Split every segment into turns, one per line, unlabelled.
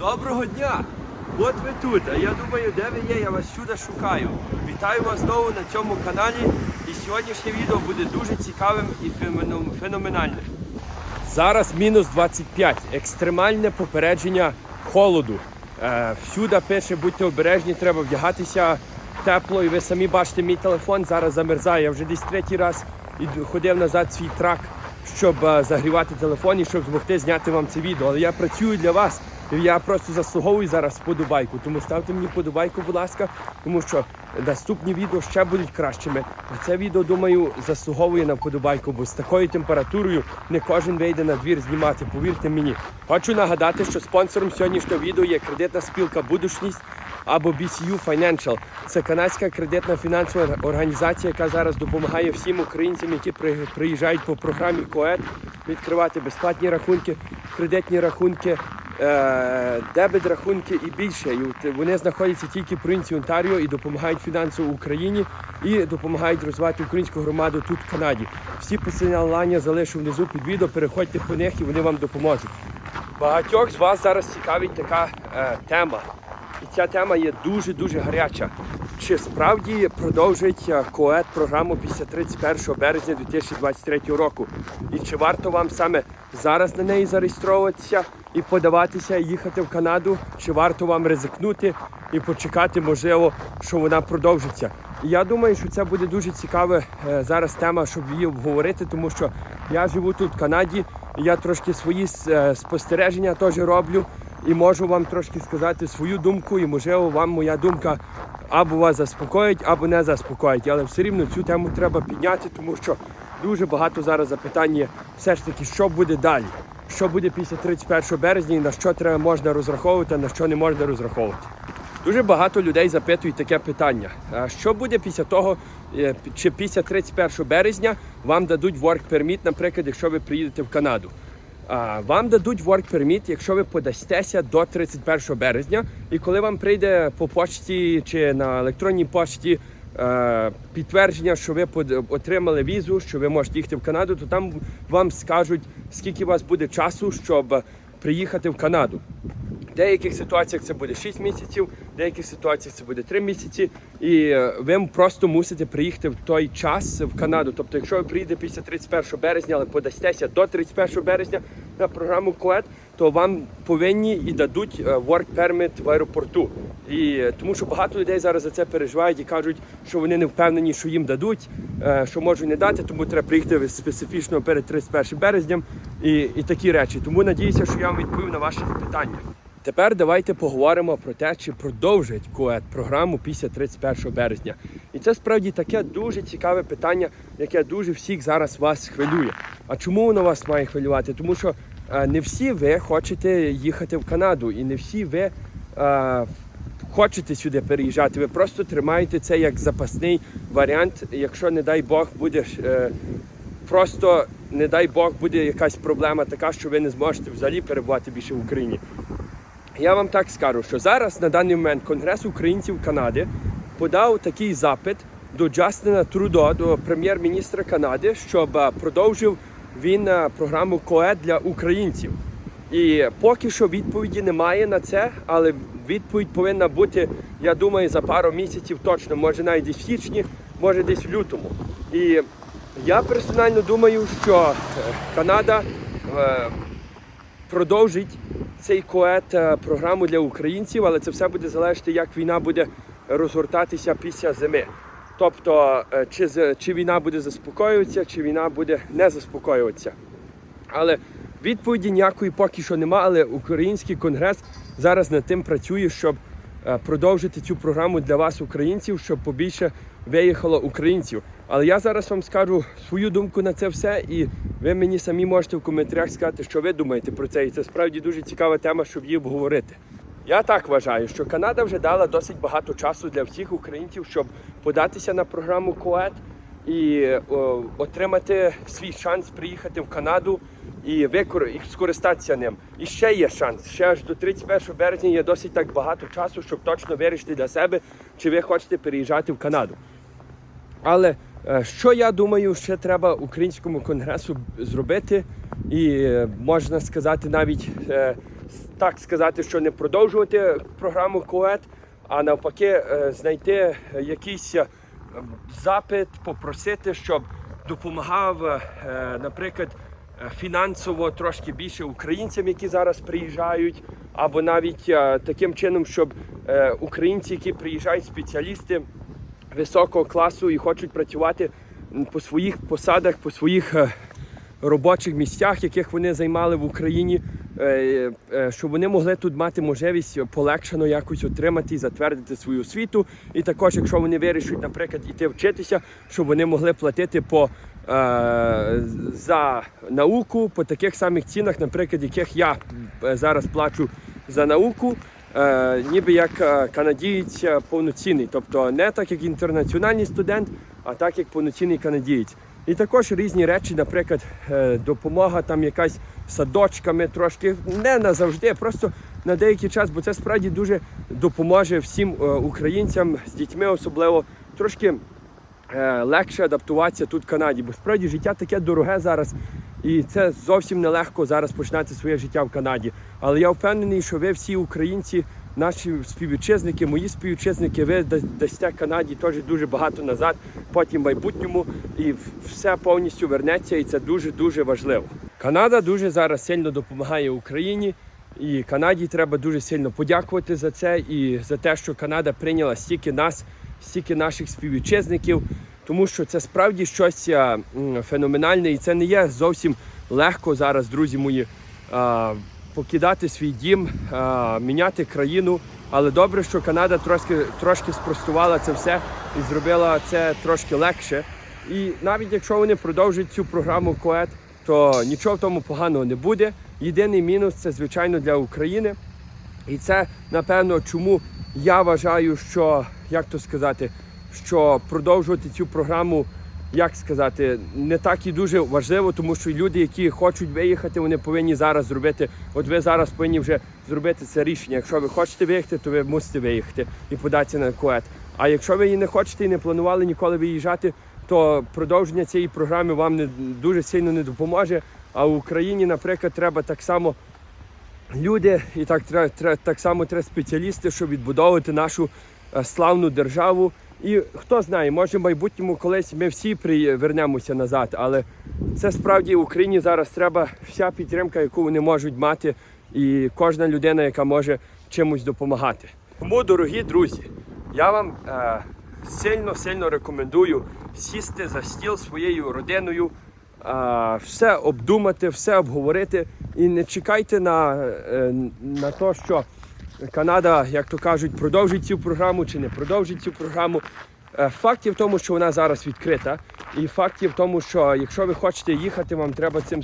Доброго дня! От ви тут, а я думаю, де ви є, я вас сюди шукаю. Вітаю вас знову на цьому каналі. І сьогоднішнє відео буде дуже цікавим і феноменальним. Зараз мінус 25. Екстремальне попередження холоду. Е, всюди пише, будьте обережні, треба вдягатися тепло. І ви самі бачите, мій телефон зараз замерзає. Я вже десь третій раз ходив назад свій трак, щоб е, загрівати телефон і щоб змогти зняти вам це відео. Але я працюю для вас. Я просто заслуговую зараз вподобайку. Тому ставте мені вподобайку, будь ласка, тому що наступні відео ще будуть кращими. А це відео, думаю, заслуговує на вподобайку, бо з такою температурою не кожен вийде на двір знімати. Повірте мені. Хочу нагадати, що спонсором сьогоднішнього відео є кредитна спілка Будушність або BCU Financial. Це канадська кредитна фінансова організація, яка зараз допомагає всім українцям, які при- приїжджають по програмі КОЕД, відкривати безплатні рахунки, кредитні рахунки. Е, Дебет рахунки і більше. І вони знаходяться тільки в провінції Онтаріо і допомагають фінансово Україні і допомагають розвивати українську громаду тут в Канаді. Всі посилання залишу внизу під відео. Переходьте по них і вони вам допоможуть. Багатьох з вас зараз цікавить така е, тема. І ця тема є дуже-дуже гаряча. Чи справді продовжить е, КОЕД програму після 31 березня 2023 року? І чи варто вам саме зараз на неї зареєстровуватися і подаватися, і їхати в Канаду? Чи варто вам ризикнути і почекати, можливо, що вона продовжиться? І я думаю, що це буде дуже цікава е, зараз тема, щоб її обговорити, тому що я живу тут в Канаді, я трошки свої е, спостереження теж роблю і можу вам трошки сказати свою думку, і можливо вам моя думка або вас заспокоїть, або не заспокоїть. Але все рівно цю тему треба підняти, тому що дуже багато зараз запитань є все ж таки, що буде далі. Що буде після 31 березня і на що треба можна розраховувати, а на що не можна розраховувати. Дуже багато людей запитують таке питання: А що буде після того, е, чи після 31 березня вам дадуть work permit, наприклад, якщо ви приїдете в Канаду? А, Вам дадуть work permit, якщо ви подастеся до 31 березня, і коли вам прийде по почті чи на електронній почті е, підтвердження, що ви отримали візу, що ви можете їхати в Канаду, то там вам скажуть, скільки у вас буде часу, щоб приїхати в Канаду. В деяких ситуаціях це буде 6 місяців, в деяких ситуаціях це буде 3 місяці, і е, ви просто мусите приїхати в той час в Канаду. Тобто, якщо ви приїдете після 31 березня, але подастеся до 31 березня на програму КОЕД, то вам повинні і дадуть е, work permit в аеропорту. І е, тому що багато людей зараз за це переживають і кажуть, що вони не впевнені, що їм дадуть, що можуть не дати, тому треба приїхати специфічно перед 31 березням і, і такі речі. Тому надіюся, що я вам відповів на ваші питання. Тепер давайте поговоримо про те, чи продовжить КОЕД програму після 31 березня. І це справді таке дуже цікаве питання, яке дуже всіх зараз вас хвилює. А чому воно вас має хвилювати? Тому що е, не всі ви хочете їхати в Канаду, і не всі ви е, хочете сюди переїжджати. Ви просто тримаєте це як запасний варіант, якщо, не дай Бог, буде е, просто, не дай Бог, буде якась проблема така, що ви не зможете взагалі перебувати більше в Україні. Я вам так скажу, що зараз на даний момент Конгрес українців Канади подав такий запит до Джастина Трудо, до прем'єр-міністра Канади, щоб е, продовжив він е, програму КОЕД для українців. І поки що відповіді немає на це, але відповідь повинна бути, я думаю, за пару місяців точно, може навіть в січні, може десь в лютому. І я персонально думаю, що е, Канада продовжить цей коет е, програму для українців, але це все буде залежати, як війна буде розгортатися після зими. Тобто, е, чи, чи війна буде заспокоюватися, чи війна буде не заспокоюватися. Але відповіді ніякої поки що немає, але український конгрес зараз над тим працює, щоб продовжити цю програму для вас, українців, щоб побільше виїхало українців. Але я зараз вам скажу свою думку на це все, і ви мені самі можете в коментарях сказати, що ви думаєте про це. І це справді дуже цікава тема, щоб її обговорити. Я так вважаю, що Канада вже дала досить багато часу для всіх українців, щоб податися на програму КОЕД і о, отримати свій шанс приїхати в Канаду і викор... і скористатися ним. І ще є шанс. Ще аж до 31 березня є досить так багато часу, щоб точно вирішити для себе, чи ви хочете переїжджати в Канаду. Але е, що я думаю, ще треба українському конгресу зробити, і е, можна сказати, навіть е, так сказати, що не продовжувати програму КОЕТ, а навпаки, знайти якийсь запит, попросити, щоб допомагав, наприклад, фінансово трошки більше українцям, які зараз приїжджають, або навіть е, таким чином, щоб е, українці, які приїжджають, спеціалісти високого класу і хочуть працювати по своїх посадах, по своїх е, робочих місцях, яких вони займали в Україні, е, е, щоб вони могли тут мати можливість полегшено якось отримати і затвердити свою освіту. І також, якщо вони вирішують, наприклад, іти вчитися, щоб вони могли платити по е, за науку по таких самих цінах, наприклад, яких я е, зараз плачу за науку. Е, ніби як е, канадієць е, повноцінний, тобто не так як інтернаціональний студент, а так як повноцінний канадієць. І також різні речі, наприклад, е, допомога там якась садочками трошки, не назавжди, просто на деякий час, бо це справді дуже допоможе всім е, українцям з дітьми, особливо трошки е, легше адаптуватися тут в Канаді, бо справді життя таке дороге зараз. І це зовсім нелегко зараз починати своє життя в Канаді. Але я впевнений, що ви всі українці, наші співвітчизники, мої співвітчизники, ви да- дасте Канаді теж дуже багато назад, потім в майбутньому, і все повністю вернеться, і це дуже дуже важливо. Канада дуже зараз сильно допомагає Україні. І Канаді треба дуже сильно подякувати за це і за те, що Канада прийняла стільки нас, стільки наших співвітчизників, тому що це справді щось феноменальне, і це не є зовсім легко зараз, друзі мої, покидати свій дім, міняти країну. Але добре, що Канада трошки, трошки спростувала це все і зробила це трошки легше. І навіть якщо вони продовжують цю програму КОЕТ, то нічого в тому поганого не буде. Єдиний мінус це звичайно для України. І це напевно, чому я вважаю, що як то сказати, що продовжувати цю програму, як сказати, не так і дуже важливо, тому що люди, які хочуть виїхати, вони повинні зараз зробити. От ви зараз повинні вже зробити це рішення. Якщо ви хочете виїхати, то ви мусите виїхати і податися на коет. А якщо ви її не хочете і не планували ніколи виїжджати, то продовження цієї програми вам не дуже сильно не допоможе. А в Україні, наприклад, треба так само люди, і так так само треба спеціалісти, щоб відбудовувати нашу славну державу. І хто знає, може в майбутньому колись ми всі привернемося назад, але це справді Україні зараз треба вся підтримка, яку вони можуть мати, і кожна людина, яка може чимось допомагати. Тому, дорогі друзі, я вам е, сильно сильно рекомендую сісти за стіл своєю родиною, а, все обдумати, все обговорити і не чекайте на, е, на те, що Канада, як то кажуть, продовжить цю програму чи не продовжить цю програму. Е, Факт є в тому, що вона зараз відкрита, і факт є в тому, що якщо ви хочете їхати, вам треба цим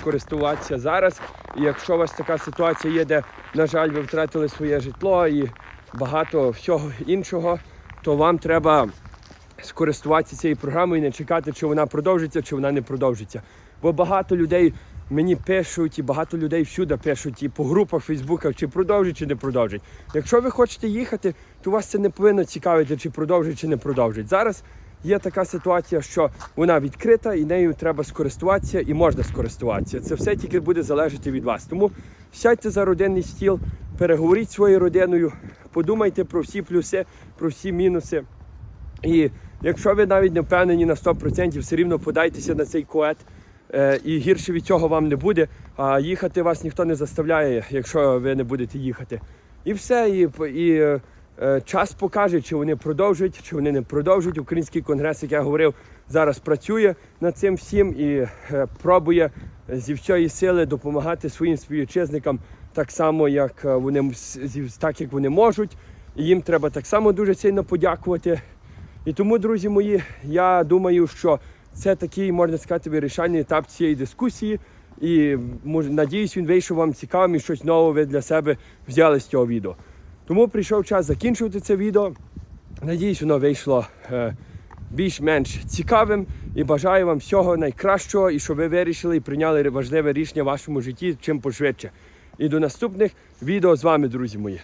скористуватися зараз. І якщо у вас така ситуація є, де, на жаль, ви втратили своє житло і багато всього іншого, то вам треба скористуватися цією програмою і не чекати, чи вона продовжиться, чи вона не продовжиться. Бо багато людей мені пишуть, і багато людей всюди пишуть, і по групах, фейсбуках, чи продовжить, чи не продовжить. Якщо ви хочете їхати, то вас це не повинно цікавити, чи продовжить, чи не продовжить. Зараз є така ситуація, що вона відкрита і нею треба скористуватися і можна скористуватися. Це все тільки буде залежати від вас. Тому сядьте за родинний стіл, переговоріть своєю родиною, подумайте про всі плюси, про всі мінуси. І якщо ви навіть не впевнені на 100%, все рівно подайтеся на цей коет. Е, І гірше від цього вам не буде. А їхати вас ніхто не заставляє, якщо ви не будете їхати. І все. І, і е, час покаже, чи вони продовжують, чи вони не продовжують. Український конгрес, як я говорив, зараз працює над цим всім і е, пробує зі всієї сили допомагати своїм співвітчизникам так само, як вони так, як вони можуть. І їм треба так само дуже сильно подякувати. І тому, друзі мої, я думаю, що це такий, можна сказати, вирішальний етап цієї дискусії. І мож- надіюсь, він вийшов вам цікавим і щось нове ви для себе взяли з цього відео. Тому прийшов час закінчувати це відео. Надіюсь, воно вийшло е, більш-менш цікавим і бажаю вам всього найкращого і щоб ви вирішили і прийняли важливе рішення в вашому житті чим пошвидше. І до наступних відео з вами, друзі мої.